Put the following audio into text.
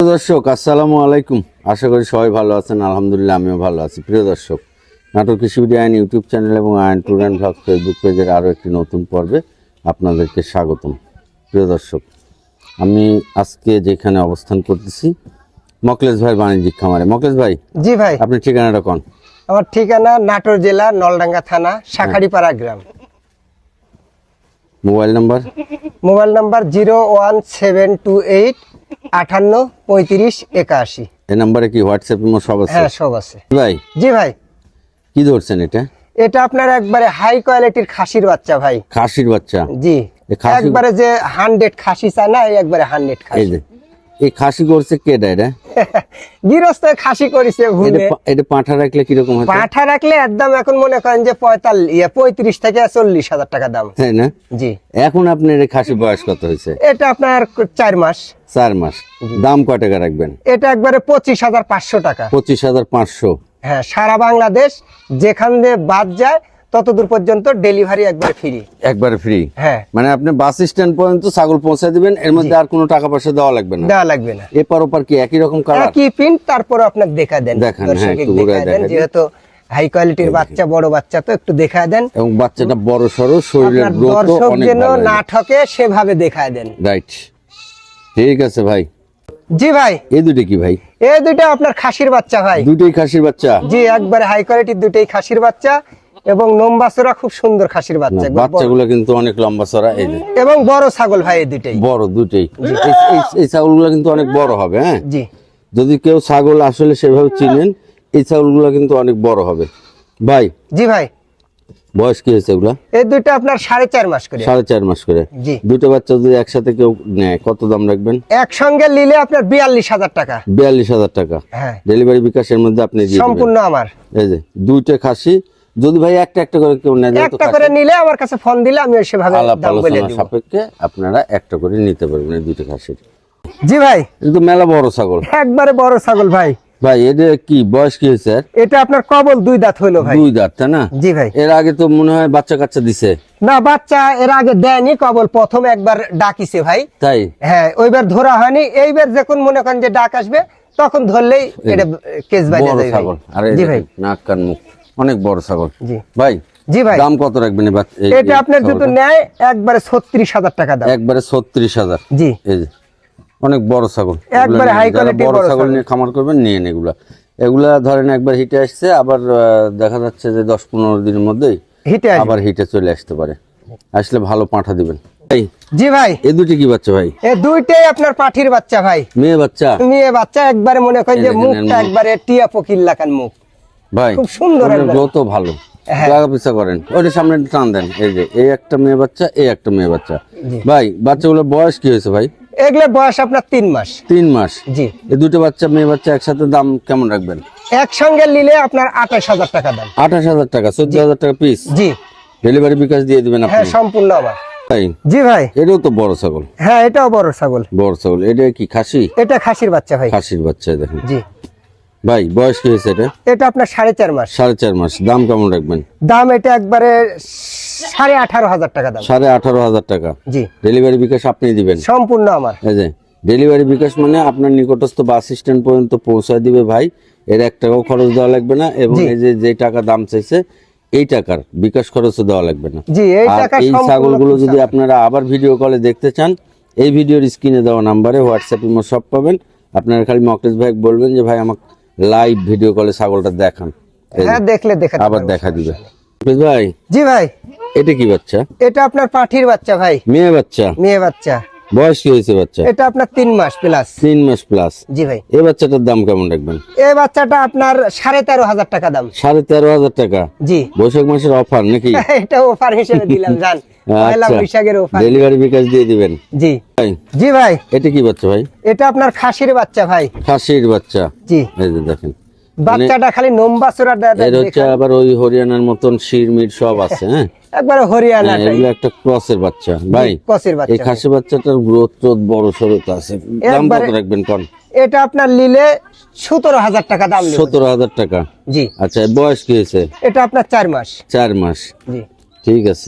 প্রিয় দর্শক আসসালামু আলাইকুম। আশা করি সবাই ভালো আছেন। আলহামদুলিল্লাহ আমিও ভালো আছি। প্রিয় দর্শক নাটক কৃষি ভিডিও আইন ইউটিউব চ্যানেল এবং আইন ট্যুর অ্যান্ড ভ্লগ ফেসবুক পেজের আরও একটি নতুন পর্বে আপনাদেরকে স্বাগতম। প্রিয় দর্শক আমি আজকে যেখানে অবস্থান করতেছি মকলেশ ভাই বাণিজ্যিক খামারে। মকলেশ ভাই জি ভাই। আপনি ঠিকানাটা কোন? আমার ঠিকানা নাটোর জেলা নলডাঙ্গা থানা শাখারিপাড়া গ্রাম। Mobile number? Mobile number zero one seven two eight আটান্ন পঁয়ত্রিশ একাশি। এই নাম্বারে কি হোয়াটসঅ্যাপ সব আছে? হ্যাঁ সব আছে। ভাই। জি ভাই। কি ধরছেন এটা? এটা আপনার একবারে হাই কোয়ালিটির খাসির বাচ্চা ভাই। খাসির বাচ্চা? জি। একবারে যে হান্ড্রেড খাসি চায় না একবারে হান্ড্রেড খাসি। এই খাসি করছে কেটা এটা গৃহস্থ খাসি করেছে এটা পাঁঠা রাখলে কীরকম হয় পাঠা রাখলে একদম এখন মনে করেন যে পঁয়তাল্লিশ ইয়ে, পঁয়ত্রিশ থেকে চল্লিশ হাজার টাকা দাম। তাই না? জি। এখন আপনার খাসি বয়স কত হয়েছে? এটা আপনার চার মাস। চার মাস। দাম কয় টাকা রাখবেন? এটা একবারে পঁচিশ হাজার পাঁচশো টাকা। পঁচিশ হাজার পাঁচশো। হ্যাঁ সারা বাংলাদেশ যেখান দিয়ে বাদ যায় ততদূর পর্যন্ত ডেলিভারি একবারে ফ্রি একবারে ফ্রি হ্যাঁ। মানে আপনি বাস স্ট্যান্ড পর্যন্ত ছাগল পৌঁছে দিবেন এর মধ্যে আর কোনো টাকা পয়সা দেওয়া লাগবে না। দেওয়া লাগবে না। এপার ওপার কি একই রকম কালার একই প্রিন্ট তারপর আপনার দেখা দেন। দেখান, হ্যাঁ, একটু দেন যেহেতু হাই কোয়ালিটির বাচ্চা বড় বাচ্চা তো একটু দেখা দেন। এবং বাচ্চাটা বড় সড়ো শরীরের গ্রোথ অনেক যেন না ঠকে সেভাবে দেখা দেন। রাইট ঠিক আছে ভাই। জি ভাই। এই দুটো কি ভাই? এই দুইটা আপনার খাসির বাচ্চা ভাই। দুটোই খাসির বাচ্চা? জি একবারে হাই কোয়ালিটির দুটোই খাসির বাচ্চা। এবং নম্বাসরা খুব সুন্দর খাসির বাচ্চা বাচ্চাগুলো কিন্তু অনেক লম্বা চড়া এই এবং বড় ছাগল ভাই এই দুইটাই। বড় দুটোই এই- ছাগলগুলো কিন্তু অনেক বড় হবে হ্যাঁ? জি। যদি কেউ ছাগল আসলে সেভাবে চিনেন এই ছাগলগুলো কিন্তু অনেক বড় হবে। ভাই? জি ভাই। বয়স কি হয়েছে এগুলা? এই দুইটা আপনার সাড়ে চার মাস করে। সাড়ে চার মাস করে। দুটো বাচ্চা যদি একসাথে কেউ নেয় কত দাম রাখবেন? একসঙ্গে নিলে আপনার বিয়াল্লিশ হাজার টাকা। বিয়াল্লিশ হাজার টাকা। হ্যাঁ। ডেলিভারি বিকাশের মধ্যে আপনি সম্পূর্ণ আমার। এই যে দুইটা খাসি যদি ভাই একটা একটা করে কেউ নেয় একটা করে নিলে আমার কাছে ফোন দিলে আমি ওই সেভাবে দাম বলে দিব। সাপেক্ষে আপনারা একটা করে নিতে পারবেন এই দুইটা খাসির। জি ভাই। কিন্তু মেলা বড় ছাগল। একবারে বড় ছাগল ভাই। ভাই এটা কি বয়স কি হয়েছে? এটা আপনার কবল দুই দাঁত হইল ভাই। দুই দাঁত তাই না? জি ভাই। এর আগে তো মনে হয় বাচ্চা কাচ্চা দিছে। না বাচ্চা এর আগে দেয়নি কবল প্রথম একবার ডাকিছে ভাই। তাই? হ্যাঁ ওইবার ধরা হয়নি এইবার যখন মনে করেন যে ডাক আসবে তখন ধরলেই এটা কেস বাইরে যাবে ভাই। ছাগল। আরে জি ভাই। নাক কান মুখ। অনেক বড় ছাগল। জি। ভাই জি ভাই। দাম কত রাখবেন এটা আপনার যদি নেয় একবারে ছত্রিশ হাজার টাকা দাম। একবারে ছত্রিশ হাজার। জি। এই যে অনেক বড় ছাগল। একবারে যারা quality বড় ছাগল। নিয়ে খামার করবেন নিয়ে নেন এগুলা। এগুলা ধরেন একবার হিটে আসছে আবার দেখা যাচ্ছে যে দশ পনেরো দিনের মধ্যেই হিটে। আবার হিটে চলে আসতে পারে। আসলে ভালো পাঠা দিবেন। জি ভাই। এ দুটি কি বাচ্চা ভাই? এ দুইটাই আপনার পাঠির বাচ্চা ভাই। মেয়ে বাচ্চা? মেয়ে বাচ্চা একবারে মনে করেন যে মুখটা একবারে টিয়া পকির লাখান মুখ। ভাই খুব সুন্দর। গ্রোথও ভালো। হ্যাঁ। লাগা পিছা করেন ওইটা সামনে টান দেন। এই যে এই একটা মেয়ে বাচ্চা এই একটা মেয়ে বাচ্চা। ভাই বাচ্চাগুলোর বয়স কি হয়েছে ভাই? এগুলোর বয়স আপনার তিন মাস। তিন মাস? জি। এই দুটো বাচ্চা মেয়ে বাচ্চা একসাথে দাম কেমন রাখবেন? একসঙ্গে নিলে আপনার আঠাশ হাজার টাকা দাম। আঠাশ হাজার টাকা চোদ্দ হাজার টাকা পিস জি। ডেলিভারি বিকাশ দিয়ে দিবেন হ্যাঁ সম্পূর্ণ জি ভাই। এটাও তো বড় ছাগল। হ্যাঁ এটাও বড় ছাগল। বড় ছাগল। এটা কি খাসি? এটা খাসির বাচ্চা ভাই। খাসির বাচ্চা দেখেন। জি। ভাই বয়স কি হয়েছে এটা? এটা আপনার সাড়ে চার মাস। সাড়ে চার মাস। দাম কেমন রাখবেন? দাম এটা একবারে সাড়ে আঠারো হাজার টাকা দাম। সাড়ে আঠারো হাজার টাকা। জি। ডেলিভারি বিকাশ আপনি দিবেন? সম্পূর্ণ আমার। এই যে ডেলিভারি বিকাশ মানে আপনার নিকটস্থ বাস স্ট্যান্ড পর্যন্ত পৌঁছায় দিবে ভাই। এর এক টাকাও খরচ দেওয়া লাগবে না এবং এই যে যে টাকা দাম চাইছে এই টাকার বিকাশ খরচও দেওয়া লাগবে না। জি এই ছাগলগুলো যদি আপনারা আবার ভিডিও কলে দেখতে চান এই ভিডিওর স্ক্রিনে দেওয়া নাম্বারে হোয়াটসঅ্যাপে সব পাবেন। আপনারা খালি মকলেশ ভাই বলবেন যে ভাই আমাকে লাইভ ভিডিও কলে ছাগলটা দেখান। হ্যাঁ দেখলে দেখা আবার দেখা দিবে। ভাই জি ভাই। এটা কি বাচ্চা? এটা আপনার পাঠির বাচ্চা ভাই। মেয়ে বাচ্চা? মেয়ে বাচ্চা। বয়স কি হয়েছে বাচ্চা? এটা আপনার তিন মাস প্লাস তিন মাস প্লাস জি ভাই। এই বাচ্চাটার দাম কেমন রাখবেন? এই বাচ্চাটা আপনার সাড়ে তেরো হাজার টাকা দাম। সাড়ে তেরো হাজার টাকা? জি। বৈশাখ মাসের অফার নাকি? এটা অফার হিসেবে দিলাম জান। পয়লা আচ্ছা বৈশাখের অফার ডেলিভারি বিকাশ দিয়ে দিবেন। জি। জি ভাই। এটা কি বাচ্চা ভাই? এটা আপনার খাসির বাচ্চা ভাই। খাসির বাচ্চা। জি। এই যে দেখেন। বাচ্চাটা খালি নম্বা চোরা এর হচ্ছে আবার ওই হরিয়ানার মতন শির মির সব আছে হ্যাঁ? একবার হরিয়ানা হ্যাঁ, এগুলো একটা ক্রসের বাচ্চা। ভাই কসের এই খাসি বাচ্চাটার গ্রোথ টোথ বড় আছে। দাম কত রাখবেন কোন? এটা আপনার নিলে সতেরো হাজার টাকা দাম। সতেরো হাজার টাকা? জি। আচ্ছা বয়স কি হয়েছে? এটা আপনার চার মাস। চার মাস। জি। ঠিক আছে।